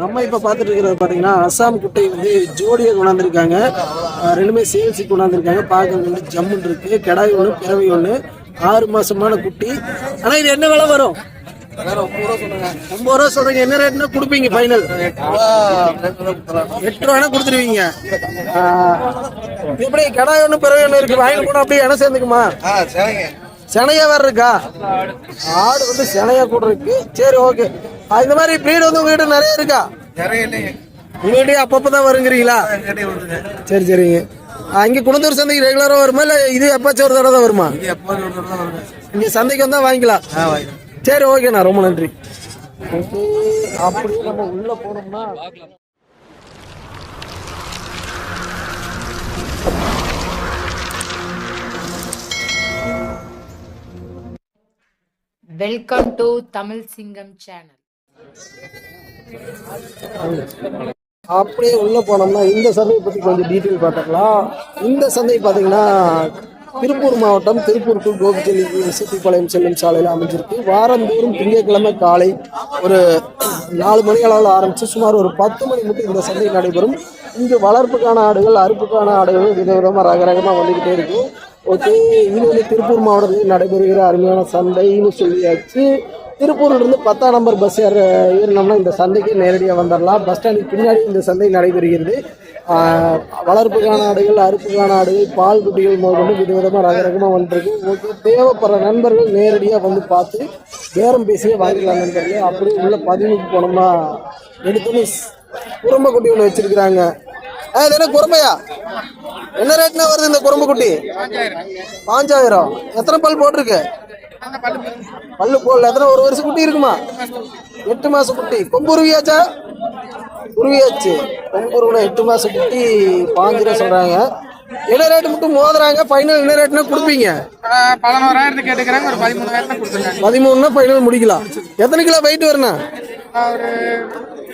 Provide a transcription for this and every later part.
நம்ம இப்போ பார்த்துட்டு இருக்கிறது பார்த்தீங்கன்னா அஸ்ஸாம் குட்டை வந்து ஜோடியாக கொண்டாந்துருக்காங்க. ரெண்டுமே சேல்ஸுக்கு கொண்டாந்துருக்காங்க. பார்க்க வந்து ஜம்முன் இருக்கு. கிடாய் ஒன்று பிறவை ஒன்று ஆறு மாசமான குட்டி. ஆனால் இது என்ன விலை வரும்? ஒன்பது ரூபா சொல்றீங்க. என்ன ரேட்னா கொடுப்பீங்க ஃபைனல் எட்டு கொடுத்துருவீங்க. எப்படி? கிடாய் ஒன்று பிறவை ஒன்று இருக்கு. வாங்கி கூட அப்படியே இடம் சேர்ந்துக்குமா? செனையா வேற இருக்கா? ஆடு வந்து செனையா கூட இருக்கு. சரி ஓகே இந்த மாதிரி ப்ரீடு வந்து உங்ககிட்ட நிறைய இருக்கா? உங்ககிட்டயே அப்பப்போ தான் வருங்கிறீங்களா? சரி சரிங்க. ஆ, இங்க குணத்தூர் சந்தைக்கு ரெகுலரா வருமா? இல்ல இது எப்பாச்சும் ஒரு தடவை தான் வருமா? இங்க சந்தைக்கு வந்தா வாங்கிக்கலாம். சரி ஓகேண்ணா ரொம்ப நன்றி. ஓகே அப்படியே நம்ம உள்ள போனோம்னா வெல்கம் டு தமிழ் சிங்கம் சேனல் அப்படியே உள்ள போனோம்னா இந்த சந்தையை பத்தி கொஞ்சம் டீட்டெயில் பார்த்துக்கலாம். இந்த சந்தை பாத்தீங்கன்னா திருப்பூர் மாவட்டம் திருப்பூர் டு கோபிச்செல்லி சிட்டிப்பாளையம் செல்லும் சாலையில் அமைஞ்சிருக்கு. வாரந்தோறும் திங்கட்கிழமை காலை ஒரு நாலு மணி அளவில் ஆரம்பித்து சுமார் ஒரு பத்து மணி மட்டும் இந்த சந்தை நடைபெறும். இங்கு வளர்ப்புக்கான ஆடுகள் அறுப்புக்கான ஆடுகள் விதவிதமாக ரகரகமாக வந்துக்கிட்டே இருக்கும். ஓகே இது வந்து திருப்பூர் மாவட்டத்தில் நடைபெறுகிற அருமையான சந்தைன்னு சொல்லியாச்சு. திருப்பூர்லேருந்து பத்தாம் நம்பர் பஸ் ஏற ஏறினோம்னா இந்த சந்தைக்கு நேரடியாக வந்துடலாம் பஸ் ஸ்டாண்டுக்கு பின்னாடி இந்த சந்தை நடைபெறுகிறது. வளர்ப்புக்கான ஆடுகள் அறுப்புக்கான ஆடுகள் பால் குட்டிகள் முதற்கொண்டு விதவிதமாக ரகரகமாக வந்துருக்கு. ஓகே தேவைப்படுற நண்பர்கள் நேரடியாக வந்து பார்த்து பேரம் பேசியே வாங்கிக்கலாம் நண்பர்களே. அப்படியே உள்ள பதிவுக்கு போனோம்னா எடுத்தோன்னே குறும்ப குட்டி ஒன்று வச்சிருக்கிறாங்க. ஆ இது என்ன ரேட்னா வருது இந்த குறும்பு குட்டி? பாஞ்சாயிரம். எத்தனை பல் போட்டிருக்கு? பல்லு போடல. எத்தனை ஒரு வருஷம் குட்டி இருக்குமா? எட்டு மாசம் குட்டி. கொம்பு உருவியாச்சா? உருவியாச்சு. கொம்பு உருவின எட்டு மாசம் குட்டி பாஞ்சு ரூபா சொல்றாங்க. என்ன ரேட்டு மட்டும் மோதுறாங்க? ஃபைனல் என்ன ரேட்னா கொடுப்பீங்க? பதினோராயிரத்து கேட்டுக்கிறாங்க ஒரு பதிமூணாயிரத்துக்கு பதிமூணுனா ஃபைனல் முடிக்கலாம். எத்தனை கிலோ வெயிட் வரணும்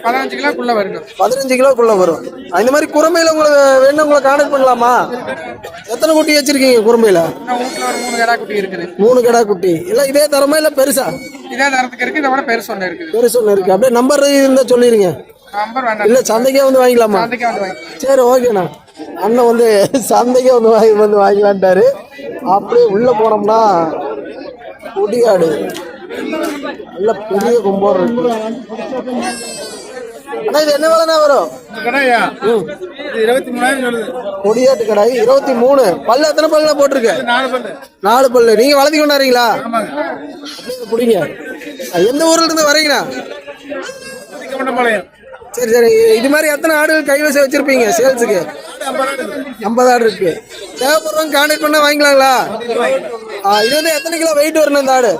பதினஞ்சு கிலோக்குள்ள வருங்க பதினஞ்சு கிலோக்குள்ள வரும். இந்த மாதிரி குறுமையில உங்களுக்கு வேணும் உங்களை கான்டாக்ட் பண்ணலாமா? எத்தனை குட்டி வச்சிருக்கீங்க ஒரு மூணு கடா குட்டி இருக்குது. மூணு கடா குட்டி. இல்ல இதே தரமா இல்ல பெருசா? இதே தரத்துக்கு இருக்கு இதை விட பெருசு ஒன்று இருக்குது. பெருசு ஒன்று இருக்கு. அப்படியே நம்பர் இருந்தா சொல்லிருங்க. நம்பர் வேண்டாம் இல்ல சந்தைக்கே வந்து வாங்கிக்கலாமா? சந்தைக்கு வந்து சரி ஓகேண்ணா அண்ணன் வந்து சந்தைக்கே வந்து வாங்கி வந்து வாங்கிலான்ட்டாரு. அப்படியே உள்ள போனோம்னா குடியாடு நல்ல பெரிய கும்போர் இருக்கு. அண்ணா இது என்ன விலைண்ணா வரும்? கடையா. இருபத்தி மூணாயிரம் சொல்லுது. கொடியாட்டு கடாய் இருபத்தி மூணு. பல்லு எத்தனை பல்லுல போட்டிருக்கு? நாலு பல்லு. நாலு பல்லு. நீங்க வளர்த்தி கொண்டாடுறீங்களா? பிடிங்க. எந்த ஊர்ல இருந்து வரீங்கண்ணா? சரி சரி. இது மாதிரி எத்தனை ஆடுகள் கைவசம் வச்சிருப்பீங்க சேல்ஸுக்கு? ஐம்பது ஆடு இருக்கு. தேவைப்படுறவங்க கான்டாக்ட் பண்ணா வாங்கிக்கலாங்களா? இது வந்து எத்தனை கிலோ வெயிட் வரணும் இந்த ஆடு?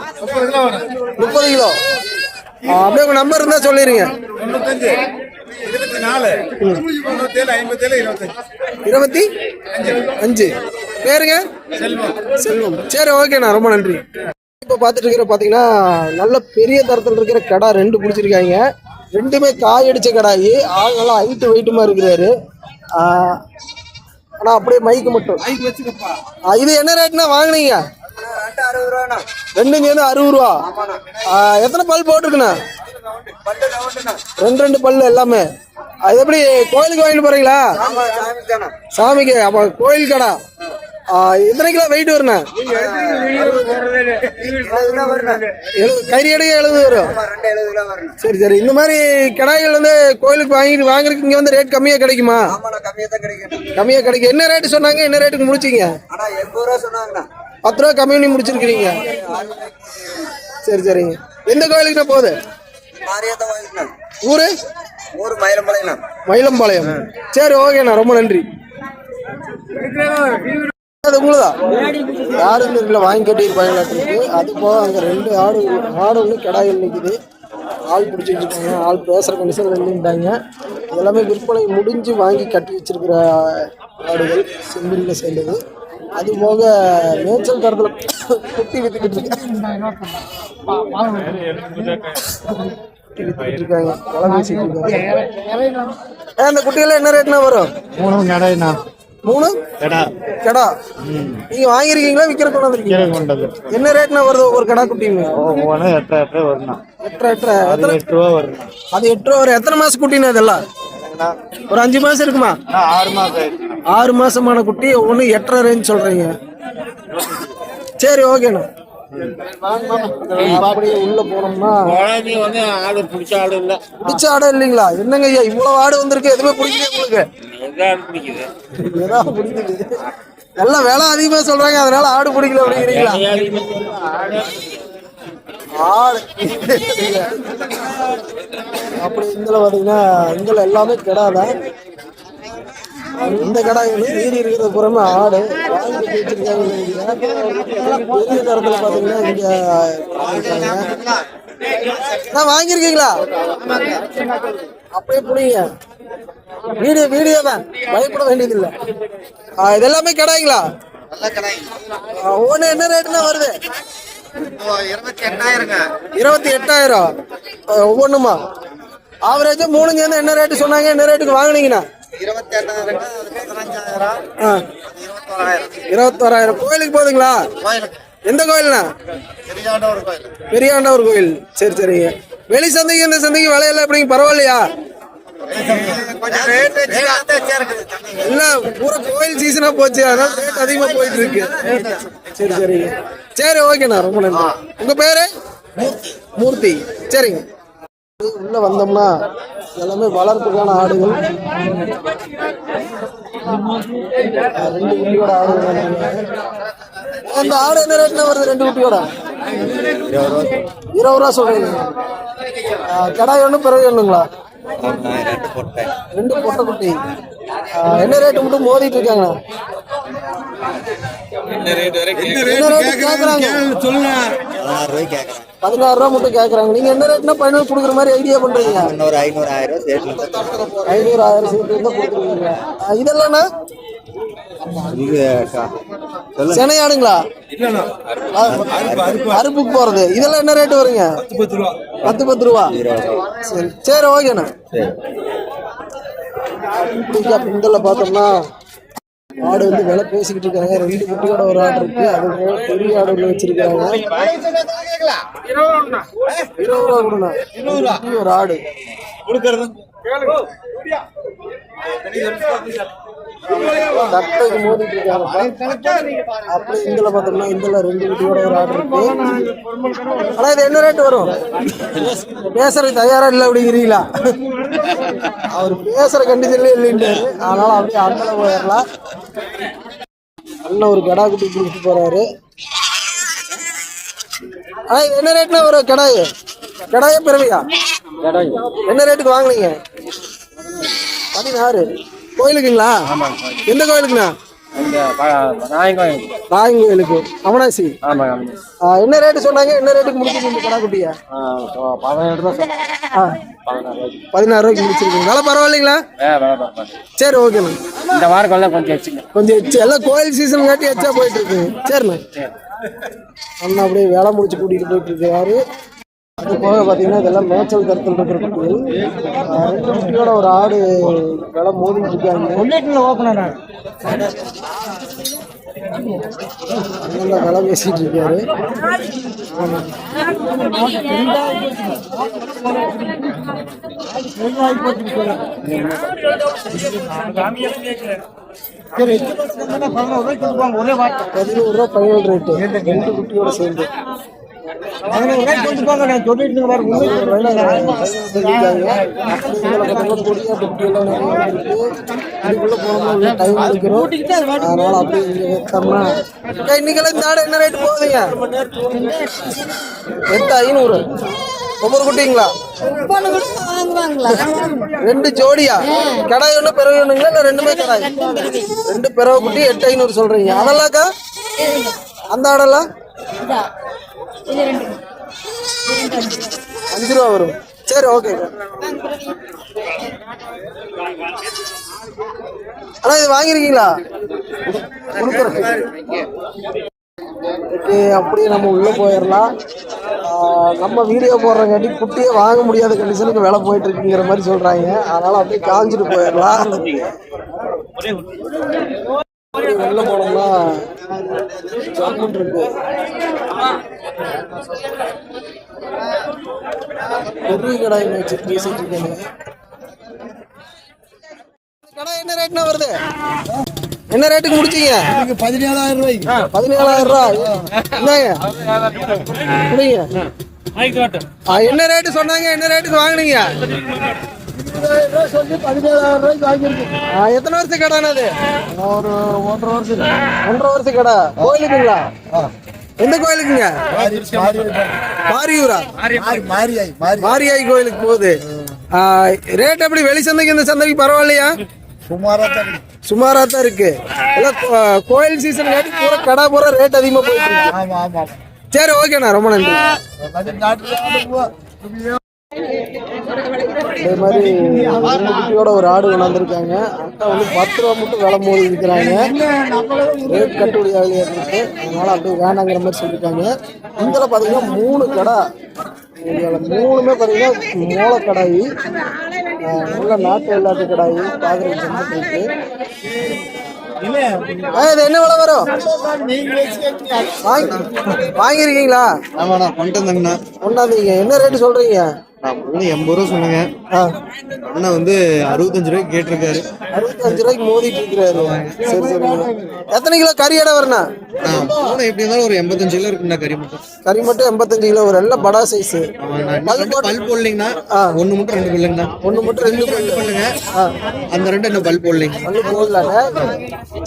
முப்பது கிலோ அப்படியே உங்க நம்பர் இருந்தா சொல்லிருங்க. தொண்ணூத்தஞ்சு. இருபத்தி நாலு தொண்ணூத்தேழு ஐம்பத்தேழு இருபத்தஞ்சு. இருபத்தி அஞ்சு. பேருங்க? செல்வம். செல்வம். சரி ஓகேண்ணா ரொம்ப நன்றி. இப்போ பார்த்துட்டு இருக்கிற பார்த்தீங்கன்னா நல்ல பெரிய தரத்தில் இருக்கிற கடா ரெண்டு பிடிச்சிருக்காங்க. ரெண்டுமே காய் அடிச்ச கடாயி. ஆள் நல்லா ஹைட்டு வெயிட்டுமா இருக்கிறாரு. ஆனால் அப்படியே மைக்கு மட்டும். இது என்ன ரேட்னா வாங்குனீங்க? ரெண்டுங்க வந்து அறுபது ரூபா. எத்தனை பல் போட்டிருக்குண்ணா? ரெண்டு ரெண்டு பல்லு எல்லாமே. அது எப்படி கோயிலுக்கு வாங்கிட்டு போறீங்களா? சாமிக்கு அப்போ கோயில் கடை. எத்தனை கிலோ வெயிட் வருண்ணா? கறி எடுக்க எழுபது வரும். சரி சரி. இந்த மாதிரி கடாய்கள் வந்து கோயிலுக்கு வாங்கிட்டு வாங்குறதுக்கு இங்க வந்து ரேட் கம்மியா கிடைக்குமா? கம்மியா கிடைக்கும் என்ன ரேட்டு சொன்னாங்க? என்ன ரேட்டுக்கு முடிச்சீங்க? பத்து ரூபா கம்மி பண்ணி முடிச்சிருக்கிறீங்க. சரி சரிங்க. எந்த கோயிலுக்குண்ணா போகுது? ஊரு? ஊர் மயிலம்பாளையம். மயிலம்பாளையம். சரி ஓகேண்ணா ரொம்ப நன்றி. அது உங்களுதா? யாரும் இருக்குல்ல வாங்கி கட்டியிருப்பாங்களாட்டிருக்கு அது போக அங்கே ரெண்டு ஆடு ஆடு ஒன்று கிடாயில் நிற்குது ஆள் பிடிச்சிட்டு இருக்காங்க ஆள் பேசுகிற கண்டிஷன் வந்துட்டாங்க எல்லாமே விற்பனை முடிஞ்சு வாங்கி கட்டி வச்சிருக்கிற ஆடுகள் செம்பிலில் சேர்ந்தது. அது போக மேய்ச்சல் தரத்தில் குட்டி வித்துக்கிட்டு குட்டி வித்துக்கிட்டு இருக்காங்க விலை பேசிட்டு இருக்காங்க ஏ, அந்த குட்டியெல்லாம் என்ன ரேட்னா வரும்? மூணு கடைண்ணா மூணு? கடை. கடா? நீங்க வாங்கிருக்கீங்களா விக்கிற கொண்டது. என்ன ரேட்னா வருது ஒரு கடா குட்டிங்க? ஒவ்வொன்று எட்டு எட்டு எட்டரை எத்தனை? எட்டு ரூபா வரும் அது எட்டு ரூபா வரும். எத்தனை மாசம் குட்டினா இதெல்லாம்? ஒரு அஞ்சு மாசம் இருக்குமா? ஆறு மாசம் ஆறு மாசமான குட்டி ஒன்று எட்டரை ரேஞ்ச் சொல்றீங்க. சரி ஓகேண்ணா. உள்ள போனோம்னா. வந்து ஆடு பிடிச்ச ஆடு இல்ல. பிடிச்ச ஆடு இல்லைங்களா? என்னங்க ஐயா இவ்வளவு ஆடு வந்திருக்கு எதுவுமே பிடிக்கல உங்களுக்கு ஏதாவது பிடிக்குது எல்லாம் விலை அதிகமா சொல்றாங்க அதனால ஆடு பிடிக்கல அப்படிங்கிறீங்களா? ஆடு அப்படி இதுல பாத்தீங்கன்னா இதுல எல்லாமே கிடாதான். இந்த கடாய்கள் மீறி இருக்கிறது புறமே ஆடு வாங்கி வச்சிருக்காங்க. பெரிய தரத்துல பாத்தீங்கன்னா இங்க. அண்ணா, வாங்கியிருக்கீங்களா? அப்படியே புடிங்க. வீடியோ வீடியோ தான். பயப்பட வேண்டியது இல்ல இது எல்லாமே கடாய்ங்களா ஒவ்வொன்று என்ன ரேட்டுனா வருது? இருபத்தி எட்டாயிரம். ஒவ்வொன்றுமா ஆவரேஜா மூணு சேர்ந்து என்ன ரேட்டு சொன்னாங்க என்ன ரேட்டுக்கு வாங்குனீங்கண்ணா? இருபத்தோராயிரம். கோயிலுக்கு போகுதுங்களா? எந்த கோயில்ண்ணா? பெரியாண்டவர் கோயில். சரி சரிங்க. வெளி சந்தைக்கு இந்த சந்தைக்கு விலையெல்லாம் எப்படிங்க? பரவாயில்லையா? எல்லாம் பூரா கோயில் சீசனா போச்சு. அதனால ரேட் அதிகமா போயிட்டு இருக்கு. சரி சரிங்க. சரி ஓகேண்ணா. ரொம்ப நன்றி. உங்க பேரு? மூர்த்தி. சரிங்க. உள்ள வந்தோம்னா எல்லாமே வளர்ப்புக்கான ஆடுகள். ரெண்டு குட்டியோட ஆடுகள். அந்த ஆடு என்ன ரேட்னா வருது? ரெண்டு குட்டியோட? இருபது ரூபா சொல்றீங்க. கடாய் ஒன்று பிறகு ஒண்ணுங்களா ரெண்டு பொட்டை குட்டி. என்ன ரேட்டு மட்டும் மோதிட்டு இருக்காங்க? என்ன ரேட்டு கேக்குறாங்க? சொல்லுங்க. பதினாறு ரூபாய்க்கு கேட்கறேன் பதினாறு ரூபா மட்டும் கேக்குறாங்க. நீங்க என்ன ரேட்னா பதினோரு கொடுக்குற மாதிரி ஐடியா பண்றீங்க. இன்னொரு ஐநூறு ஆயிரம் சேர்த்து ஐநூறு ஆயிரம் சீட்டு இருந்தா கொடுத்துருவீங்க ஆஹ் இதெல்லாம்ண்ணா இது சொல்லு சென்னை ஆடுங்களா அறுப்புக்கு போறது. இதெல்லாம் என்ன ரேட்டு வருங்க? பத்து ரூபா. பத்து ரூபா. சரி சரி ஓகேண்ணா. இதில் பார்த்தோம்னா ஆடு வந்து விலை பேசிக்கிட்டு இருக்காங்க. ரெண்டு குட்டியோட ஒரு ஆடு இருக்கு. அது பெரிய ஆடு ஒன்று வச்சிருக்காங்க. இருபது ரூபா கொடுண்ணா ஒரு ஆடு. கொடுக்கறது தட்டைக்கு மோதிட்டு இருக்காங்க. அப்படி இதில் பார்த்தோம்னா இதில் ரெண்டு குட்டியோட ஒரு ஆடு இருக்கு. ஆனா இது என்ன ரேட் வரும்? பேசுறதுக்கு தயாரா இல்லை அப்படிங்கிறீங்களா? அவர் பேசுற கண்டிஷன்ல இல்லைன்றாரு. அதனால அப்படியே அண்ணல போயிடலாம். அண்ணன் ஒரு கடா குட்டி கொடுத்துட்டு போறாரு. ஆனா இது என்ன ரேட்னா ஒரு கடாய்? கடாய பிறவியா என்ன ரேட்டுக்கு வாங்கினீங்க? பதினாறு. கோயிலுக்குங்களா? எந்த கோயிலுக்குண்ணா? ராயன் கோயிலுக்கு அமனாசி ஆ, என்ன ரேட்டு சொன்னாங்க? என்ன ரேட்டுக்கு முடிச்சிருக்கீங்க இந்த பதினாறு ரூபாய்க்கு முடிச்சிருக்கீங்க. விலை பரவாயில்லைங்களா? சரி ஓகேண்ணா இந்த வாரம் கொஞ்சம் வச்சுங்க கொஞ்சம் எச்சு எல்லாம் கோயில் சீசன் காட்டி எச்சா போயிட்டு இருக்குங்க சரிண்ணா. அண்ணா அப்படியே வேலை முடிச்சு கூட்டிட்டு போயிட்டு இருக்காரு. அது போக பார்த்தீங்கன்னா இதெல்லாம் மேய்ச்சல் கருத்தில் இருக்கிற குட்டிகள் ரெண்டு குட்டியோட ஒரு ஆடு விலை மோதிட்டு இருக்காங்க. அண்ணன் விலை பேசிட்டு இருக்காரு. பதினோரு ரூபா பதினேழு ரேட்டு. ரெண்டு குட்டியோட சேர்ந்து. இன்னைக்கெல்லாம் இந்த ஆடு என்ன ரேட்டு போகுதுங்க? எட்டு ஐநூறு. ஒவ்வொரு குட்டிங்களா? ரெண்டு ஜோடியா? கடாய் ஒண்ணு பிறகு ஒண்ணுங்களா இல்ல ரெண்டுமே கடாய்? ரெண்டு பிறகு குட்டி எட்டு ஐநூறு சொல்றீங்க. அதெல்லாம்க்கா? அந்த ஆடெல்லாம்? அஞ்சு ரூபா வரும். சரி ஓகே அண்ணா இது வாங்கிருக்கீங்களா ஓகே அப்படியே நம்ம உள்ள போயிடலாம். நம்ம வீடியோ போடுறங்காட்டி குட்டியே வாங்க முடியாத கண்டிஷனுக்கு வேலை போயிட்டு இருக்குங்கிற மாதிரி சொல்றாங்க. அதனால அப்படியே காஞ்சிட்டு போயிடலாம். உள்ள போனோம்னா இருக்கு. பெரிய கடாய் வச்சு பேசிட்டு இருக்கேன் கடை என்ன ரேட்னா வருது? என்ன ரேட்டுக்கு முடிச்சீங்க? பதினேழாயிரம் ரூபாய்க்கு பதினேழாயிரம் ரூபாய். என்னங்க என்ன ரேட்டு சொன்னாங்க? என்ன ரேட்டுக்கு வாங்குனீங்க? சொல்லி பதினேழாயிரம் ரூபாய்க்கு வாங்கியிருக்கு. ஆ, எத்தனை வருஷம் கடைனா அது? ஒரு ஒன்றரை வருஷம். ஒன்றரை வருஷம் கடை. கோயிலுக்குங்களா? எந்த கோயிலுக்குங்க? மாரியூரா? மாரியாய் கோயிலுக்கு போகுது. ரேட் எப்படி? வெளி சந்தைக்கு இந்த சந்தைக்கு பரவாயில்லையா? சுமாரா தான். சுமாரா தான் இருக்கு. கோயில் சீசன் காட்டி பூரா கடை பூரா ரேட் அதிகமா போயிட்டு சரி ஓகேண்ணா ரொம்ப நன்றி. அது மாதிரி குட்டியோட ஒரு ஆடு கொண்டாந்துருக்காங்க அக்கா வந்து பத்து ரூபா மட்டும் விலை மோதி இருக்கிறாங்க ரேட் கட்டுப்படி ஆகலையா இருக்கு அதனால அப்படியே வேணாங்கிற மாதிரி சொல்லியிருக்காங்க. இதில் பார்த்தீங்கன்னா மூணு கடை. மூணுமே பார்த்தீங்கன்னா மூளை கடாயி நல்ல நாட்டு வெள்ளாட்டு கடாயி பார்க்குறதுக்கு ரொம்ப இது என்ன விலை வரும்? வாங்கி வாங்கியிருக்கீங்களா? ஆமாண்ணா கொண்டு வந்தாங்கண்ணா. கொண்டாந்தீங்க. என்ன ரேட்டு சொல்றீங்க? நான் எண்பது ரூபா சொன்னேங்க. அண்ணா வந்து அறுபத்தஞ்சு ரூபாய்க்கு கேட்டிருக்காரு. அறுபத்தஞ்சு ரூபாய்க்கு மோதிட்டு இருக்கிறாரு சரி சரிங்க எத்தனை கிலோ கறி எடை வரணும் மூணு எப்படி இருந்தாலும் ஒரு எண்பத்தஞ்சு கிலோ இருக்குண்ணா கறி மட்டும். கறி மட்டும் எண்பத்தஞ்சு கிலோ வரும். எல்லாம் படா சைஸ் பல் பல் போடலைங்கண்ணா. ஒன்று மட்டும் ரெண்டு பல்லுங்கண்ணா. ஒன்று மட்டும் ரெண்டு பல்லு பண்ணுங்க அந்த ரெண்டு இன்னும் பல் போடலைங்க? பல்லு போடலாண்ணே.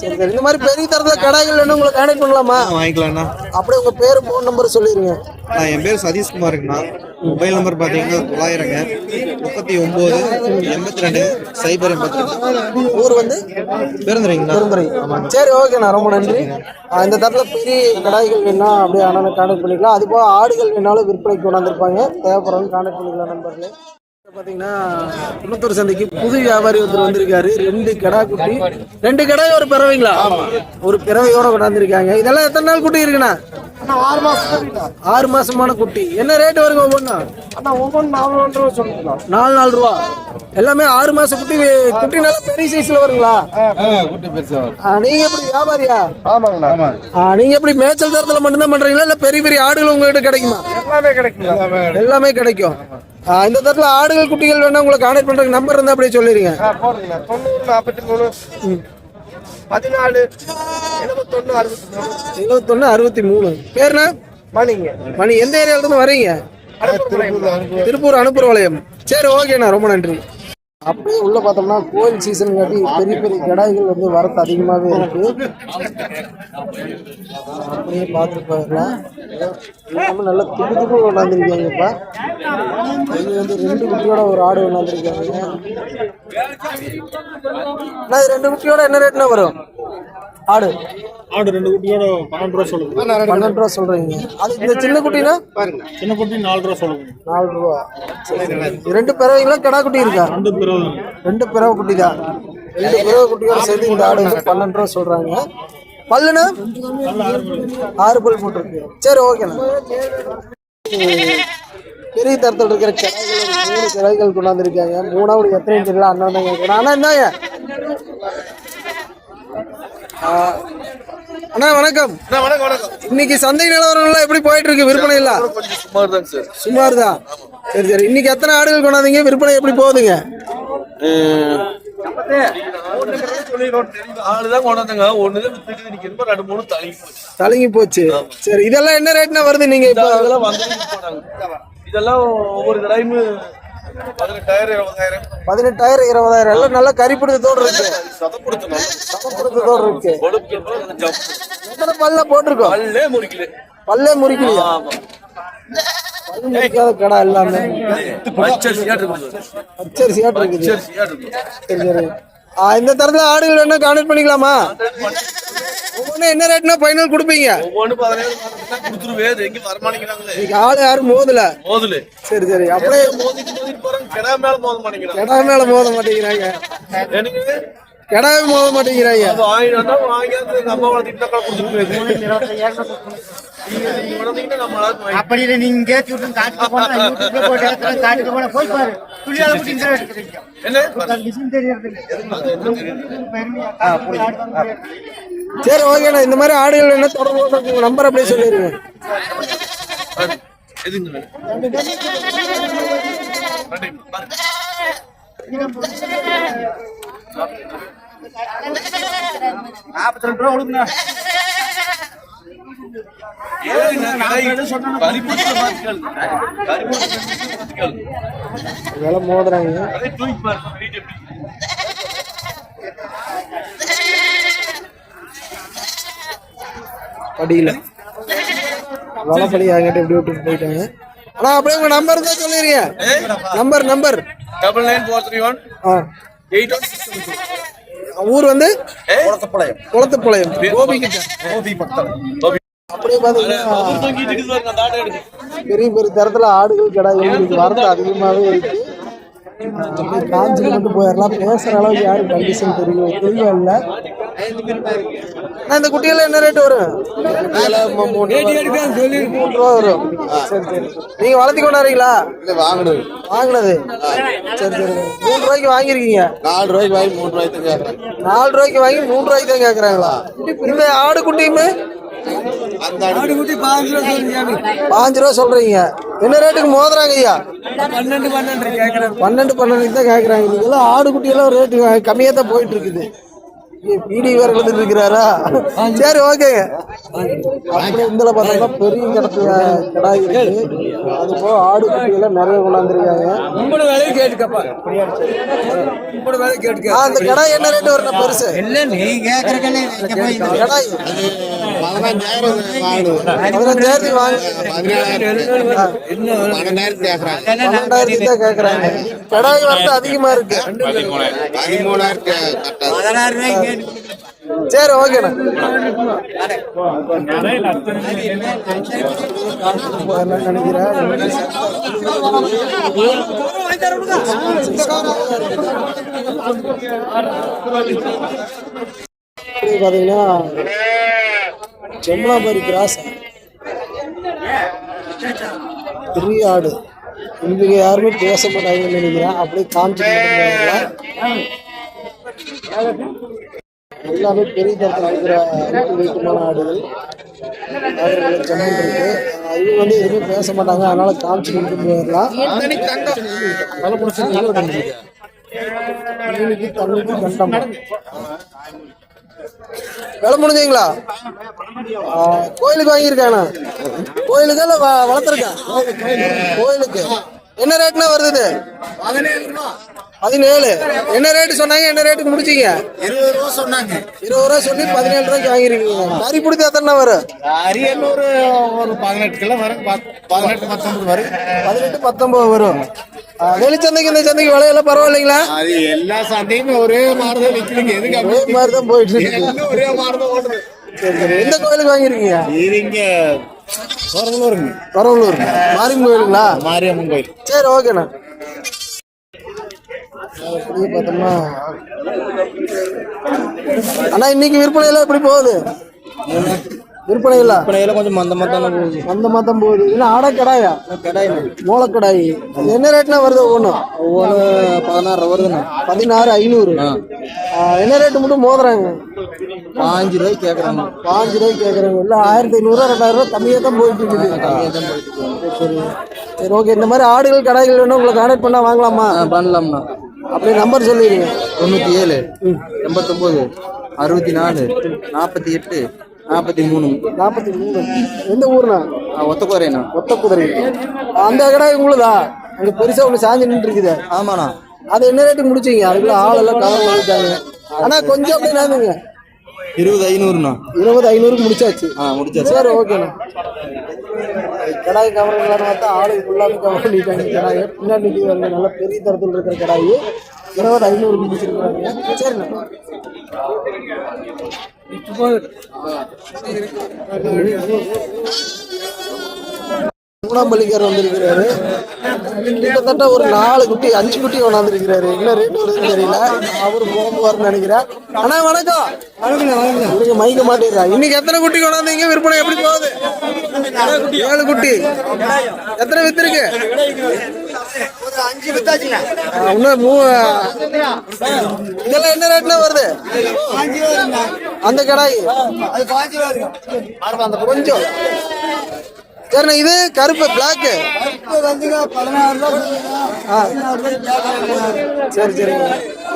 சரி சரி. இந்த மாதிரி பெரிய தரத்தில் கடாய்கள் வேணும் உங்களை கான்டாக்ட் பண்ணலாமா? வாங்கிக்கலாம்ண்ணா அப்படியே உங்கள் பேர் ஃபோன் நம்பர் சொல்லிடுங்க என் பேர் சதீஷ்குமாருங்கண்ணா. மொபைல் நம்பர் பார்த்தீங்கன்னா தொள்ளாயிரங்க. முப்பத்தி ஒம்பது எண்பத்தி ரெண்டு சைபர் எண்பத்தி ரெண்டு ஊர் வந்து? பேருந்துறீங்களா பெருந்துறை. சரி ஓகேண்ணா. ரொம்ப நன்றி. இந்த தரத்தில் பெரிய கடாய்கள் வேணா அப்படியே அண்ணனை கான்டாக்ட் பண்ணிக்கலாம். அது போக ஆடுகள் வேணாலும் விற்பனைக்கு கொண்டாந்துருப்பாங்க தேவைப்படுறவங்க கான்டாக்ட் பண்ணிக்கலாம் நம்பர்ல பார்த்தீங்கன்னா குளத்தூர் சந்தைக்கு புது வியாபாரி ஒருத்தர் வந்திருக்காரு. ரெண்டு கடா குட்டி. ரெண்டு கடாய் ஒரு பிறவைங்களா? ஒரு பிறவையோட கொண்டாந்துருக்காங்க. இதெல்லாம் எத்தனை நாள் குட்டி இருக்குண்ணா? அண்ணா ஆறு மாசம் ஆறு மாசமான குட்டி. என்ன ரேட் வருங்க ஒவ்வொன்றா ஒவ்வொன்று நாலு ரூபா சொல்லிக்கலாம் நாலு நாலு ரூபா. எல்லாமே ஆறு மாசம் குட்டி குட்டி நல்லா பெரிய சைஸ்ல வருங்களா? குட்டி பெருசா ஆ, நீங்க எப்படி வியாபாரியா? நீங்க எப்படி மேய்ச்சல் தரத்துல மட்டும்தான் பண்றீங்களா? இல்ல பெரிய பெரிய ஆடுகள் உங்ககிட்ட கிடைக்குமா? எல்லாமே கிடைக்கும். எல்லாமே கிடைக்கும். இந்த தரத்துல ஆடுகள் குட்டிகள் வேணா உங்களை கான்டாக்ட் பண்றதுக்கு நம்பர் இருந்தா அப்படியே சொல்லிருங்க ஆ போடுங்கண்ணா தொண்ணூறு நாற்பத்தி மூணு பதினாலு எழுபத்தொன்னு அறுபத்தி மூணு எழுபத்தொன்னு அறுபத்தி மூணு பேருண்ணா மணிங்க. மணி. எந்த ஏரியால இருந்து வரீங்க? திருப்பூர் அனுப்புறவளையம் சரி ஓகேண்ணா. ரொம்ப நன்றி. அப்படியே உள்ள பார்த்தோம்னா கோயில் சீசன் காட்டி பெரிய பெரிய கடாய்கள் வந்து வரத்து அதிகமாகவே இருக்கு. அப்படியே பார்த்து போயிடலாம் எல்லாமே நல்லா துப்பு துப்பு கொண்டாந்துருக்காங்கப்பா இது வந்து ரெண்டு குட்டியோட ஒரு ஆடு கொண்டாந்துருக்காங்க அண்ணா, இது ரெண்டு குட்டியோட என்ன ரேட்னா வரும்? ஆடு. ஆடு ரெண்டு குட்டியோட பன்னெண்டு ரூபா சொல்லுங்க. பன்னெண்டு ரூபா சொல்றீங்க. அது இந்த சின்ன குட்டினா? சின்ன குட்டி நாலு ரூபா சொல்லுங்க. நாலு ரூபா. ரெண்டு பிறவைங்களா கடா குட்டி இருக்கா? ரெண்டு ரெண்டு பிறவை குட்டி தான் ரெண்டு பிறவை குட்டியோட சேர்த்து இந்த ஆடு வந்து பன்னெண்டு ரூபா சொல்றாங்க. பல்லுனா? ஆறு பல் போட்டிருக்கு சரி ஓகேண்ணா பெரிய தரத்தில் இருக்கிற கிளைகள் மூணு கிளைகள் கொண்டாந்துருக்காங்க. மூணாவது எத்தனை தெரியல அண்ணன் தான் கேட்குறேன். அண்ணா என்னங்க அண்ணா வணக்கம். வணக்கம் வணக்கம். இன்னைக்கு சந்தை நிலவரம்லாம் எப்படி போயிட்டு இருக்கு விற்பனை எல்லாம் கொஞ்சம் சுமார் தாங்க சார். சுமார் தான் சரி சரி. இன்னைக்கு எத்தனை ஆடுகள் கொண்டாந்தீங்க? விற்பனை எப்படி போகுதுங்க? தலங்கி போச்சு. சரி இதெல்லாம் என்ன ரேட்னா வருது நீங்க இப்போ? இதெல்லாம் ஒவ்வொரு கடாயுமே பதினெட்டாயிரம் இருபதாயிரம். எல்லாம் நல்லா கறிப்பிடித்தோடு இருக்கு. சமப்படுத்தோடு இருக்கு. எத்தனை பல்ல போட்டிருக்கோம்? பல்லே முறிக்கல. பல்லே முறிக்கலையா? முறிக்காத கடை எல்லாமே. இருக்குது. சரி சரி. இந்த தரத்துல ஆடுகள் வேணா கான்டாக்ட் பண்ணிக்கலாமா? என்ன ரேட்னா ஃபைனல் கொடுப்பீங்க? ஒவ்வொன்று பதினேழு கொடுத்துருவே. எங்க வரமாட்டேங்கிறாங்களே. இன்னைக்கு ஆள் யாரும் மோதல? மோதலு. சரி சரி. அப்படியே மோதிட்டு மோதிட்டு போறாங்க கிடா மேல மோத மாட்டேங்கிறாங்க. கெடா மேல மோத மாட்டேங்கிறாங்க. எனக்கு கெடாவே மோத மாட்டேங்கிறாங்க. வந்தா வளர்த்திட்டு கொடுத்துட்டு அப்படி இல்லை நீங்க கேட்டு விட்டு காட்டுக்கு போனா யூடியூப்ல போட்டு இடத்துல காட்டுக்கு போனா போய் பாரு. துளியால போட்டு இந்த எடுத்துருக்கோம் என்ன? விஷயம் தெரியறது சரி ஓகேண்ணா இந்த மாதிரி ஆடுகள் என்ன தொடர்பு உங்க நம்பர் அப்படியே சொல்லிடுங்க. நாற்பத்தி ரெண்டு ரூபா கொடுங்க விலை மோதுறாங்க படியில. வலைப்படி ஆகிட்டு எப்படி விட்டுட்டு போயிட்டாங்க? ஆனா அப்படியே உங்க நம்பர் தான் சொல்லிருங்க number number double nine four three one ஆ. எயிட் ஊர் வந்து குளத்தப்பாளையம். குளத்துப்பாளையம். கோபி கோபி பக்கத்தில். அப்படியே பாத்தீங்கன்னா பெரிய பெரிய தரத்துல ஆடுகள் உங்களுக்கு வரது அதிகமாவே இருக்கு. அப்படியே காஞ்சி மட்டும் போயிடலாம் பேசுற அளவுக்கு யாரும் கண்டிஷன் தெரியல தெரியல இல்ல. இந்த குட்டியெல்லாம் என்ன ரேட் வரும்? குட்டியெல்லாம் மூ- மூணு மூணு ரூபா வரும். சரி சரி. நீங்க வளர்த்தி கொண்டாடுறீங்களா? வாங்கினது. வாங்கினது? சரி சரி. மூணு ரூபாய்க்கு வாங்கியிருக்கீங்க. நாலு ரூபாய்க்கு வாங்கி மூணு ரூபாய்க்கு தான் கேட்கறேன். நாலு ரூபாய்க்கு வாங்கி மூணு ரூபாய்க்கு தான் கேக்குறாங்களா இந்த ஆடு குட்டியுமே பாஞ்சு ரூபா சொல்றீங்க என்ன ரேட்டுக்கு மோதுறாங்க ஐயா? பன்னெண்டு பன்னெண்டு பன்னெண்டுக்கு தான் எல்லாம் ஆடு குட்டி எல்லாம் ரேட்டு கம்மியா தான் போயிட்டு இருக்குது. பீடி வேற வந்துட்டு இருக்கிறாரா? சரி ஓகேங்க அப்படி பார்த்தோம்னா பெரிய கிடத்து கிடாய் இருக்கு. அது போக ஆடு குட்டி எல்லாம் நிறைய கொண்டாந்துருக்காங்க. ஆ, அந்த கிடாய் என்ன ரேட் வரும் பெருசு? கிடாய். பதினஞ்சாயிரம் வாங்கினது பதினஞ்சாயிரத்துக்கு வாங்க பதினேழாயிரம் பன்னெண்டாயிரத்து தான் கேக்குறாங்க. கிடாய் வரது அதிகமா இருக்கு. பதிமூணாயிரத்து சரி ஓகேண்ணா பாத்தீங்கன்னா செம்மலாபாரி கிராஸ். த்ரீ ஆடு. இவங்க யாருமே பேச மாட்டாங்கன்னு நினைக்கிறேன். அப்படியே காமிச்சு எல்லாமே பெரிய தரத்தில் இருக்கிற அனைத்து வந்து எதுவுமே பேச மாட்டாங்க. அதனால காமிச்சு கொண்டு போயிடலாம். மீனுக்கு தண்ணிக்கு கண்டம். வேலை முடிஞ்சீங்களா? கோயிலுக்கு வாங்கியிருக்கானா கோயிலுக்கு இல்ல வ- வளர்த்துருக்கான். கோயிலுக்கு. என்ன ரேட்னா வருது இது? பதினேழு. என்ன ரேட்டு சொன்னாங்க? என்ன ரேட்டுக்கு முடிச்சீங்க? இருபது ரூபா சொன்னாங்க இருபது ரூபா சொல்லி பதினேழு ரூபாய்க்கு வாங்கிருக்கீங்க. கறி பிடிச்ச எத்தனை வரும்? அரியனூர் ஒரு பதினெட்டு கிலோ வரும். பத்- பதினெட்டு பத்தொன்பது வரும். பதினெட்டு பத்தொன்பது வரும். வெளிச்சந்தைக்கு இந்த சந்தைக்கு விலையெல்லாம் பரவாயில்லைங்களா? அது எல்லா சந்தையுமே ஒரே மாதிரி தான் விற்கிறீங்க எதுக்கு ஒரே மாதிரி தான் போயிட்டு இருக்கு. ஒரே மாதிரி தான் ஓடுது எந்த கோயிலுக்கு வாங்கிருக்கீங்க? இங்க சோரங்களூருங்க பரவலூர் மாரியம்மன் கோயிலுங்களா? மாரியம்மன் கோயில். சரி ஓகேண்ணா. அப்படியே பார்த்தோம்னா அண்ணா இன்னைக்கு விற்பனை எல்லாம் எப்படி போகுது? விற்பனை இல்ல விற்பனையில கொஞ்சம் மந்தமா தானே போகுது. அந்த மாதம் போகுது. இல்லை ஆடை கடாயா கடாய் அது என்ன ரேட்னா வருது ஒவ்வொன்றும்? ஒவ்வொன்று பதினாறு வருதுண்ணா. பதினாறு ஐநூறு. என்ன ரேட்டு மட்டும் மோதுறாங்க? பாஞ்சு ரூபாய்க்கு கேட்குறாங்க பாஞ்சு ரூபாய்க்கு கேட்குறாங்க இல்லை ஆயிரத்தி ஐநூறுரூவா ரெண்டாயிரம் ரூபா கம்மியாக தான் போயிட்டு இருக்குது. சரி சரி. ஓகே. இந்த மாதிரி ஆடுகள் கடாய்கள் வேணும் உங்களை கான்டாக்ட் பண்ணா வாங்கலாமா? பண்ணலாம்ண்ணா. அப்படியே நம்பர் சொல்லிடுங்க. தொண்ணூற்றி ஏழு எண்பத்தொம்போது அறுபத்தி நாலு நாற்பத்தி எட்டு நாற்பத்தி மூணு. நாற்பத்தி மூணு. எந்த ஊர்னா ஒத்தக்குறைண்ணா ஒத்த குதிரை அந்த கடாய் உங்களுதா? அங்கே பெருசாக ஒன்று சாஞ்சு நின்று இருக்குது ஆமாண்ணா. அது என்ன ரேட்டுக்கு முடிச்சீங்க? அதுக்குள்ள ஆளெல்லாம் கவர் வந்துட்டாங்க ஆனால் கொஞ்சம் அப்படியே நாந்துங்க இருபது ஐநூறுண்ணா. இருபது ஐநூறுக்கு முடிச்சாச்சு. ஆ முடிச்சாச்சு. சரி ஓகேண்ணா. கடாய் கவர்லாம் பார்த்தா ஆளுக்கு ஃபுல்லாக கவர் பண்ணிட்டாங்க கடாயை பின்னாடி நல்ல பெரிய தரத்தில் இருக்கிற கடாய். இருபது ஐநூறு முடிச்சிருக்காங்க சரிண்ணா. மூணாம் பள்ளிக்கார் வந்திருக்கிறாரு. கிட்டத்தட்ட ஒரு நாலு குட்டி அஞ்சு குட்டி கொண்டாந்துருக்கிறாரு என்ன ரேட் வருதுன்னு தெரியல அவரு போகுவார்னு நினைக்கிறேன். அண்ணா வணக்கம். நீங்க மயக்க மாட்டேங்கிறா இன்னைக்கு எத்தனை குட்டி கொண்டாந்தீங்க? விற்பனை எப்படி போகுது? ஏழு குட்டி. எத்தனை வித்துருக்கு அஞ்சு வித்தாச்சுங்க இன்னும் மூ இதெல்லாம் என்ன ரேட்னா வருது? அந்த கடாய். கொஞ்சம். சரிண்ணா இது கருப்பு பிளாக்கு சரி சரி.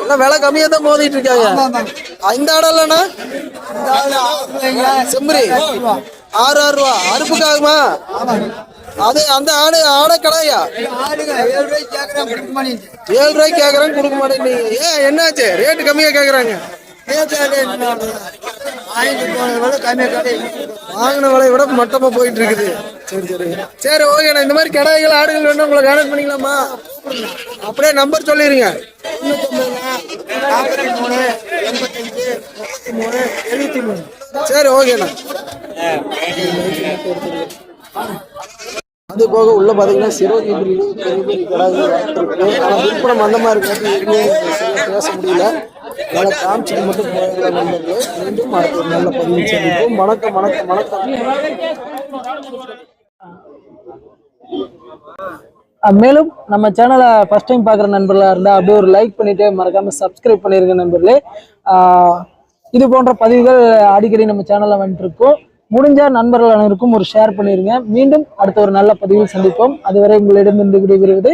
எல்லாம் விலை கம்மியா தான் மோதிட்டு இருக்காங்க. இந்த ஆடு இல்லைண்ணா செம்பரி ஆறு ஆறு ரூபா. அறுப்புக்காகுமா? அது அந்த ஆடு ஆட கடாயா? ஏழு ரூபாய்க்கு கேக்குறாங்க கொடுக்க மாட்டேங்கிறீங்க ஏன் என்னாச்சு? ரேட்டு கம்மியா கேக்குறாங்க வாங்கின விலையை விட மட்டமா போயிட்டு இருக்குது சரி சரி சரி ஓகேண்ணா இந்த மாதிரி கடாய்கள் ஆடுகள் வேணும் உங்களை கனெக்ட் பண்ணிக்கலாமா அப்படியே நம்பர் சொல்லிடுங்க சரி ஓகேண்ணா அது போக உள்ள பார்த்தீங்கன்னா சிரோகி breed பெரிய பெரிய கடாய்கள் இருக்கு ஆனா அந்த மாதிரி பேச முடியல அதனால காமிச்சிட்டு மட்டும் மீண்டும் அடுத்த நல்ல பதிவு சந்திப்போம் வணக்கம் வணக்கம் வணக்கம் மேலும் நம்ம சேனலை ஃபர்ஸ்ட் டைம் பார்க்குற நண்பர்களாக இருந்தால் அப்படியே ஒரு லைக் பண்ணிவிட்டு மறக்காம சப்ஸ்கிரைப் பண்ணிருங்க நண்பர்களே. இது போன்ற பதிவுகள் அடிக்கடி நம்ம சேனலில் வந்துட்டுருக்கோம் முடிஞ்சால் முடிஞ்ச நண்பர்கள் அனைவருக்கும் ஒரு ஷேர் பண்ணிடுங்க மீண்டும் அடுத்த ஒரு நல்ல பதிவில் சந்திப்போம். அதுவரை உங்களிடமிருந்து விடைபெறுவது